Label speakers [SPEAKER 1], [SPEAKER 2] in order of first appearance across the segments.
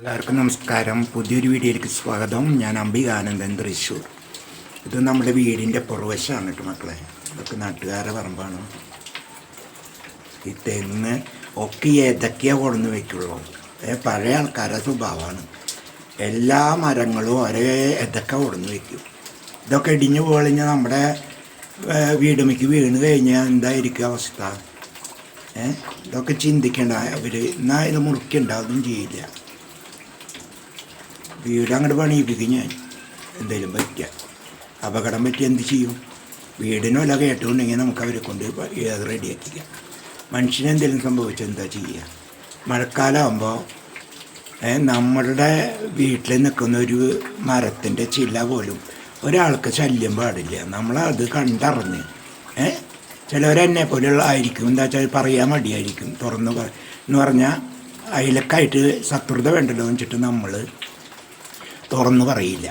[SPEAKER 1] എല്ലാവർക്കും നമസ്കാരം. പുതിയൊരു വീഡിയോയിലേക്ക് സ്വാഗതം. ഞാൻ അംബികാനന്ദൻ തൃശ്ശൂർ. ഇത് നമ്മുടെ വീടിന്റെ പുറവശമാണ് കേട്ടോ മക്കളെ. ഇതൊക്കെ നാട്ടുകാരെ പറമ്പാണ്. ഈ തെങ്ങ് ഒക്കെ ഏതൊക്കെയാ കൊണ്ടുവന്ന് വെക്കുള്ളൂ? പഴയ ആൾക്കാരുടെ സ്വഭാവമാണ്. എല്ലാ മരങ്ങളും ഒരേ ഏതൊക്കെ കൊണ്ടുവന്ന് വെക്കും. ഇതൊക്കെ ഇടിഞ്ഞു പൊളിഞ്ഞ് നമ്മുടെ വീടുമിക്ക് വീണ് കഴിഞ്ഞാൽ എന്തായിരിക്കും അവസ്ഥ? ഇതൊക്കെ ചിന്തിക്കേണ്ട. അവർ എന്നാൽ ഇത് മുറിക്കണ്ട അതൊന്നും ചെയ്യില്ല. വീട് അങ്ങോട്ട് പണിയിപ്പിക്കും ഞാൻ. എന്തെങ്കിലും പറ്റുക അപകടം പറ്റി എന്ത് ചെയ്യും? വീടിനോ അല്ല കേട്ടുകൊണ്ടെങ്കിൽ നമുക്ക് അവരെ കൊണ്ട് അത് റെഡിയാക്കിക്കാം. മനുഷ്യന് മനുഷ്യനെന്തെങ്കിലും സംഭവിച്ചാൽ എന്താ ചെയ്യുക മഴക്കാലമാകുമ്പോൾ നമ്മളുടെ വീട്ടിൽ നിൽക്കുന്ന ഒരു മരത്തിന്റെ ചില്ല പോലും ഒരാൾക്ക് ശല്യം പാടില്ല. നമ്മളത് കണ്ടറിഞ്ഞ് ഏ ചിലവരെന്നെ പോലെയുള്ള ആയിരിക്കും. എന്താ വെച്ചാൽ പറയാൻ മടിയായിരിക്കും. തുറന്ന് എന്ന് പറഞ്ഞാൽ അയിലക്കായിട്ട് ശത്രുത വേണ്ടല്ലോ എന്ന് വെച്ചിട്ട് നമ്മൾ തുറന്ന് പറയില്ല.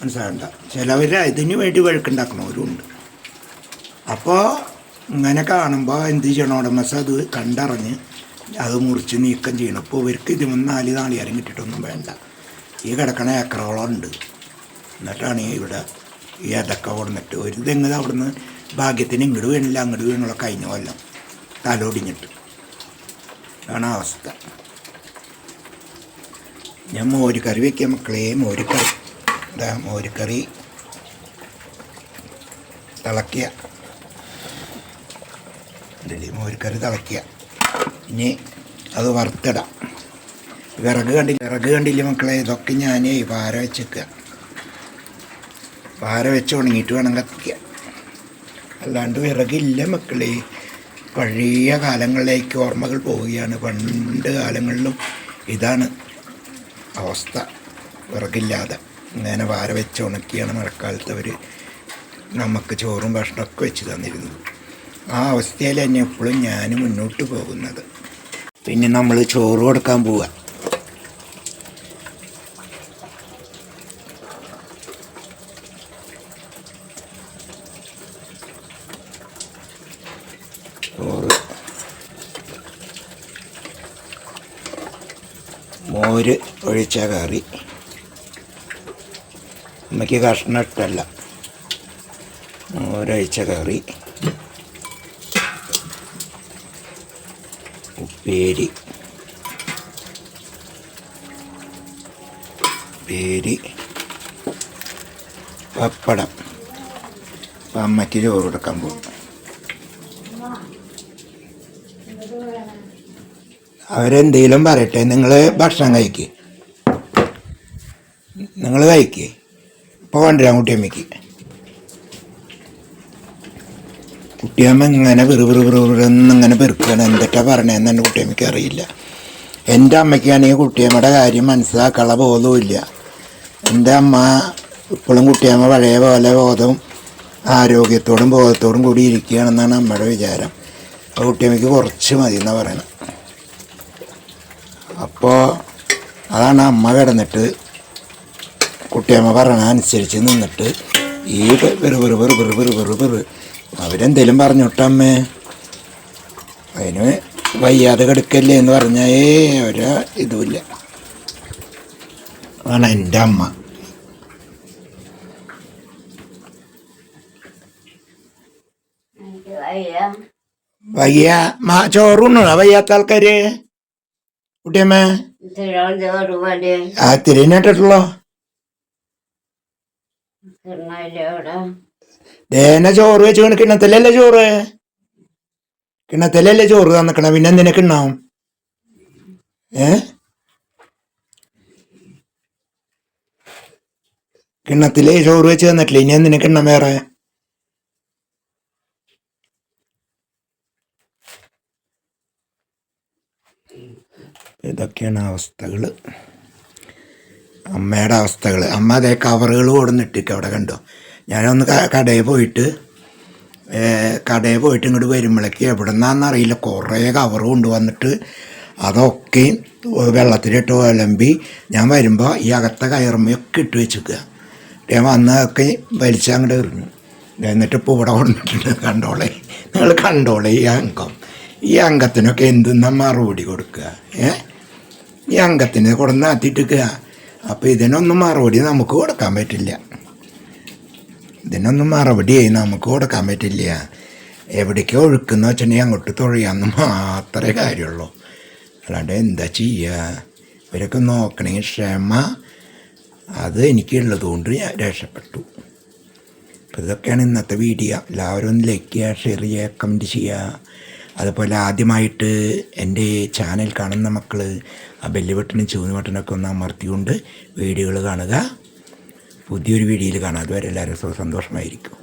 [SPEAKER 1] മനസ്സിലാകണ്ട. ചിലവർ ഇതിനു വേണ്ടി വഴക്കുണ്ടാക്കണവരുണ്ട് അപ്പോൾ ഇങ്ങനെ കാണുമ്പോൾ എന്ത് ചെയ്യണം ഉടമസ്ഥ അത് കണ്ടറിഞ്ഞ് അത് മുറിച്ച് നീക്കം ചെയ്യണം. ഇപ്പോൾ ഇവർക്ക് ഇതിമൊന്നും നാല് നാളികാരം കിട്ടിയിട്ടൊന്നും വേണ്ട. ഈ കിടക്കണ ഏക്കറോളം ഉണ്ട്. എന്നിട്ടാണ് ഇവിടെ ഈ അതൊക്കെ കൊടുന്നിട്ട് ഒരു തെങ്ങ് അവിടുന്ന് ഭാഗ്യത്തിന് ഇങ്ങോട്ട് വീണില്ല അങ്ങോട്ട് വീണുള്ള കഴിഞ്ഞ കൊല്ലം തലോടിഞ്ഞിട്ട്. അതാണ് അവസ്ഥ. ഞാൻ മോരുകറി വെക്കാം മക്കളെ മോരുകറി. ഇതാ മോരുകറി. തിളക്കുക ഇതിൽ മോരുകറി തിളക്കുക ഇനി അത് വറുത്തിടാം. വിറക് കണ്ടില്ല വിറക് കണ്ടില്ല മക്കളെ? ഇതൊക്കെ ഞാൻ പാര വെച്ചേക്കുക പാര വെച്ച് ഉണങ്ങിയിട്ട് വേണം കത്തിക്കുക അല്ലാണ്ട് വിറകില്ല മക്കളെ. പഴയ കാലങ്ങളിലേക്ക് ഓർമ്മകൾ പോവുകയാണ്. പണ്ട് കാലങ്ങളിലും ഇതാണ്. അവസ്ഥ വിറകില്ലാതെ. ഇങ്ങനെ വാര വെച്ച് ഉണക്കിയാണ് മഴക്കാലത്ത് അവർ നമുക്ക് ചോറും ഭക്ഷണമൊക്കെ വെച്ച് തന്നിരുന്നത്. ആ അവസ്ഥയിൽ തന്നെ എപ്പോഴും ഞാൻ മുന്നോട്ട് പോകുന്നത്. പിന്നെ നമ്മൾ ചോറ് കൊടുക്കാൻ പോവുക. മോര് ഒഴിച്ച കറി. അമ്മയ്ക്ക് കഷ്ണം ഇട്ടല്ല മോരൊഴിച്ച കറി. ഉപ്പേരി. ഉപ്പേരി. പപ്പടം. അപ്പം അമ്മയ്ക്ക് ചോറ് കൊടുക്കാൻ പോകും അവരെന്തേലും പറയട്ടെ. നിങ്ങൾ ഭക്ഷണം കഴിക്കുക നിങ്ങൾ കഴിക്കുക ഇപ്പോൾ കൊണ്ടുവരാം കുട്ടിയമ്മയ്ക്ക്. കുട്ടിയമ്മ ഇങ്ങനെ വെറു വെറു വെറു എന്നിങ്ങനെ പെറുക്കുകയാണ് എന്തൊട്ടാ പറഞ്ഞതെന്ന് കുട്ടിയമ്മയ്ക്ക് അറിയില്ല. എന്റെ അമ്മയ്ക്കാണെങ്കിൽ കുട്ടിയമ്മയുടെ കാര്യം മനസ്സിലാക്കാനുള്ള ബോധവുമില്ല എന്റെ അമ്മ ഇപ്പോഴും കുട്ടിയമ്മ പഴയ പോലെ ബോധവും ആരോഗ്യത്തോടും ബോധത്തോടും കൂടി ഇരിക്കുകയാണെന്നാണ് അമ്മയുടെ വിചാരം. ആ കുട്ടിയമ്മയ്ക്ക് കുറച്ച് മതി എന്നാണ് പറയണത്. അപ്പോൾ അതാണ് അമ്മ കിടന്നിട്ട് കുട്ടിയമ്മ പറയണ അനുസരിച്ച് നിന്നിട്ട് ഈ വെറു വെറു വെറു വെറു വെറു വെറു വെറു. അവരെന്തേലും പറഞ്ഞോട്ടമ്മേ അതിന് വയ്യാതെ കിടക്കല്ലേ എന്ന് പറഞ്ഞാൽ ഏ ഒരു ഇതുമില്ല. ആണ് എന്റെ അമ്മ.
[SPEAKER 2] വയ്യ.
[SPEAKER 1] മാ ചോറുണ്ണോ വയ്യാത്ത ആൾക്കാര്? കുട്ടിയമ്മ? ആ
[SPEAKER 2] അവിടെ
[SPEAKER 1] ദേന ചോറ് വെച്ച് കിണത്തിലല്ലേ ചോറ്? കിണത്തിലല്ലേ ചോറ് തന്നിക്കണ? പിന്നെ എന്തിനാ കിണ്ണാവും ഏ? കിണ്ണത്തിൽ ചോറ് വെച്ച് തന്നിട്ടില്ല? ഇനി എന്തിനാ കിണ്ണം വേറെ? ഇതൊക്കെയാണ് അവസ്ഥകൾ അമ്മയുടെ അവസ്ഥകൾ അമ്മ അതേ കവറുകൾ കൊടുന്നിട്ടിട്ട് അവിടെ കണ്ടോ? ഞാനൊന്ന് കടയിൽ പോയിട്ട് കടയിൽ പോയിട്ട് ഇങ്ങോട്ട് വരുമ്പോഴേക്ക് എവിടെ നിന്നാണെന്നറിയില്ല കുറേ കവർ കൊണ്ടുവന്നിട്ട് അതൊക്കെ വെള്ളത്തിലിട്ട് ഒലമ്പി ഞാൻ വരുമ്പോൾ ഈ അകത്തെ കയറുമ്പയൊക്കെ ഇട്ട് വെച്ചിരിക്കുക ഞാൻ വന്നതൊക്കെ വലിച്ച് അങ്ങോട്ട് എറിഞ്ഞു. എന്നിട്ട് ഇപ്പോൾ ഇവിടെ കൊണ്ടിട്ടുണ്ട് കണ്ടോളെ. നിങ്ങൾ കണ്ടോളെ ഈ അംഗം. ഈ അംഗത്തിനൊക്കെ എന്തെന്നാ മറുപടി കൊടുക്കുക? ഏ? ഈ അംഗത്തിന് കൊടുന്ന് ആത്തിട്ടിക്കുക അപ്പോൾ ഇതിനൊന്നും മറുപടി നമുക്ക് കൊടുക്കാൻ പറ്റില്ല. ഇതിനൊന്നും മറുപടി നമുക്ക് കൊടുക്കാൻ പറ്റില്ല. എവിടേക്ക് ഒഴുക്കുന്ന വെച്ചിട്ടുണ്ടെങ്കിൽ അങ്ങോട്ട് തുഴയാന്ന് മാത്രമേ കാര്യമുള്ളൂ. അല്ലാണ്ട് എന്താ ചെയ്യുക ഇവരൊക്കെ നോക്കണമെങ്കിൽ ക്ഷമ. അത് എനിക്കുള്ളത് കൊണ്ട് ഞാൻ രക്ഷപ്പെട്ടു. അപ്പോൾ ഇതൊക്കെയാണ് ഇന്നത്തെ വീഡിയോ. എല്ലാവരും ഒന്ന് ലൈക്ക് ചെയ്യുക ഷെയർ ചെയ്യുക കമന്റ് ചെയ്യുക. അതുപോലെ ആദ്യമായിട്ട് എന്റെ ചാനൽ കാണുന്ന മക്കൾ ആ ബെല്ല് ബട്ടണും ചുവന്ന ബട്ടണൊക്കെ ഒന്ന് അമർത്തിക്കൊണ്ട് വീഡിയോകൾ കാണുക. പുതിയൊരു വീഡിയോയിൽ കാണാം. അതുവരെ എല്ലാവരും സന്തോഷമായിരിക്കും.